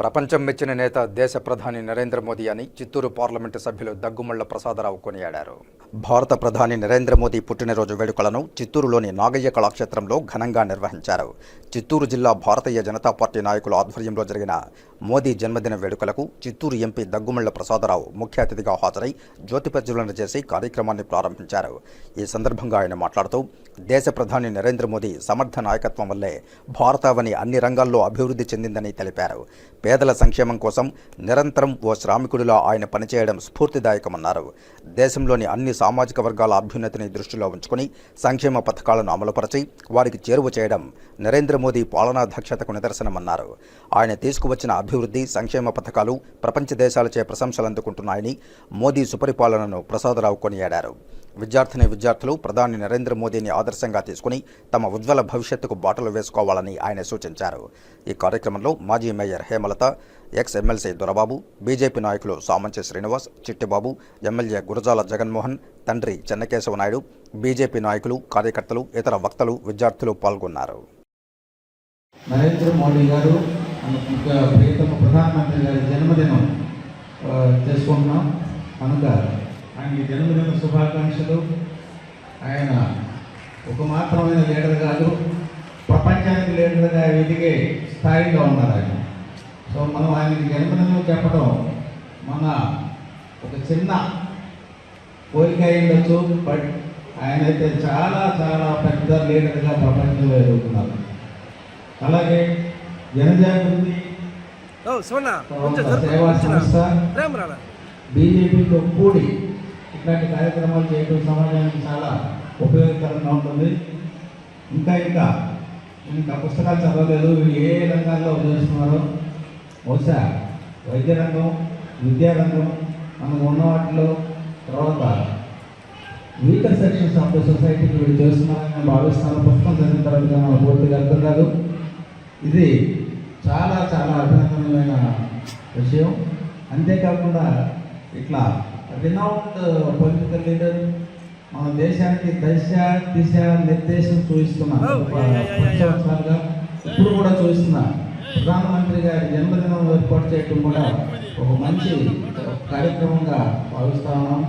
ప్రపంచం మెచ్చిన నేత దేశ ప్రధాని నరేంద్ర మోదీ అని చిత్తూరు పార్లమెంటు సభ్యులు దగ్గుమళ్ళ ప్రసాదరావు కొనియాడారు. భారత ప్రధాని నరేంద్ర మోదీ పుట్టినరోజు వేడుకలను చిత్తూరులోని నాగయ్య కళాక్షేత్రంలో ఘనంగా నిర్వహించారు. చిత్తూరు జిల్లా భారతీయ జనతా పార్టీ నాయకుల ఆధ్వర్యంలో జరిగిన మోదీ జన్మదిన వేడుకలకు చిత్తూరు ఎంపీ దగ్గుమళ్ళ ప్రసాదరావు ముఖ్య అతిథిగా హాజరై జ్యోతి ప్రజ్వలన చేసి కార్యక్రమాన్ని ప్రారంభించారు. ఈ సందర్భంగా ఆయన మాట్లాడుతూ దేశ ప్రధాని నరేంద్ర మోదీ సమర్థ నాయకత్వం వల్లే భారతావని అన్ని రంగాల్లో అభివృద్ధి చెందిందని తెలిపారు. పేదల సంక్షేమం కోసం నిరంతరం ఓ శ్రామికుడిలా ఆయన పనిచేయడం స్ఫూర్తిదాయకమన్నారు. దేశంలోని అన్ని సామాజిక వర్గాల అభ్యున్నతిని దృష్టిలో ఉంచుకుని సంక్షేమ పథకాలను అమలుపరచి వారికి చేరువ చేయడం నరేంద్ర మోదీ పాలనా దక్షతకు నిదర్శనమన్నారు. ఆయన తీసుకువచ్చిన అభివృద్ధి సంక్షేమ పథకాలు ప్రపంచ దేశాలచే ప్రశంసలు అందుకుంటున్నాయని మోదీ సుపరిపాలనను ప్రసాదరావు కొనియాడారు. విద్యార్థిని విద్యార్థులు ప్రధాని నరేంద్ర మోదీని ఆదర్శంగా తీసుకుని తమ ఉజ్వల భవిష్యత్తుకు బాటలు వేసుకోవాలని ఆయన సూచించారు. ఈ కార్యక్రమంలో మాజీ మేయర్ హేమలత తర్వాత ఎక్స్ ఎమ్మెల్సీ దొరబాబు బీజేపీ నాయకులు సామంచి శ్రీనివాస్ చిట్టిబాబు ఎమ్మెల్యే గురజాల జగన్మోహన్ తండ్రి చెన్నకేశవ నాయుడు బీజేపీ నాయకులు కార్యకర్తలు ఇతర వక్తలు విద్యార్థులు పాల్గొన్నారు. నరేంద్ర మోడీ గారు ప్రియతమ ప్రధానమంత్రి గారి జన్మదినం చేసుకుంటున్నాం. కనుక ఆయన జన్మదిన శుభాకాంక్షలు. ఆయన ఒక మాత్రమైన లీడర్ కాదు ప్రపంచానికి లీడర్గా ఎదిగే స్థాయిలో ఉన్నారు ఆయన. సో మనం ఆయనకి జన్మదినం చెప్పడం మన ఒక చిన్న కోరిక అయి ఉండొచ్చు బట్ ఆయన అయితే చాలా చాలా పెద్ద లీడర్గా ప్రపంచంలో ఎదుగుతున్నారు. అలాగే జనజాగృతి. సేవా సంస్థ. బీజేపీతో కూడి ఇట్లాంటి కార్యక్రమాలు చేయడం సమాజానికి చాలా ఉపయోగకరంగా ఉంటుంది. ఇంకా ఇంకా నేను ఇంకా పుస్తకాలు చదవలేదు వీళ్ళు ఏ రంగాల్లో చేస్తున్నారో బహుశా వైద్య రంగం విద్యారంగం మనకు ఉన్న వాటిలో తర్వాత వీకర్ సెక్షన్స్ ఆఫ్ ద సొసైటీకి వీళ్ళు చేస్తున్నారని నేను భావిస్తాను పుస్తకం చదివిన తర్వాత నాకు పూర్తిగా అర్థం కాదు. ఇది చాలా చాలా అభినందనమైన విషయం. అంతేకాకుండా ఇట్లా రినౌండ్ పొలిటికల్ లీడర్ మన దేశానికి దశ దిశ నిర్దేశం చూపిస్తున్నారు Oh. సంవత్సరాలుగా ఇప్పుడు కూడా చూస్తున్నారు ప్రధానమంత్రి గారి జన్మదినం ఏర్పాటు చేయడం కూడా ఒక మంచి కార్యక్రమంగా భావిస్తా ఉన్నాం.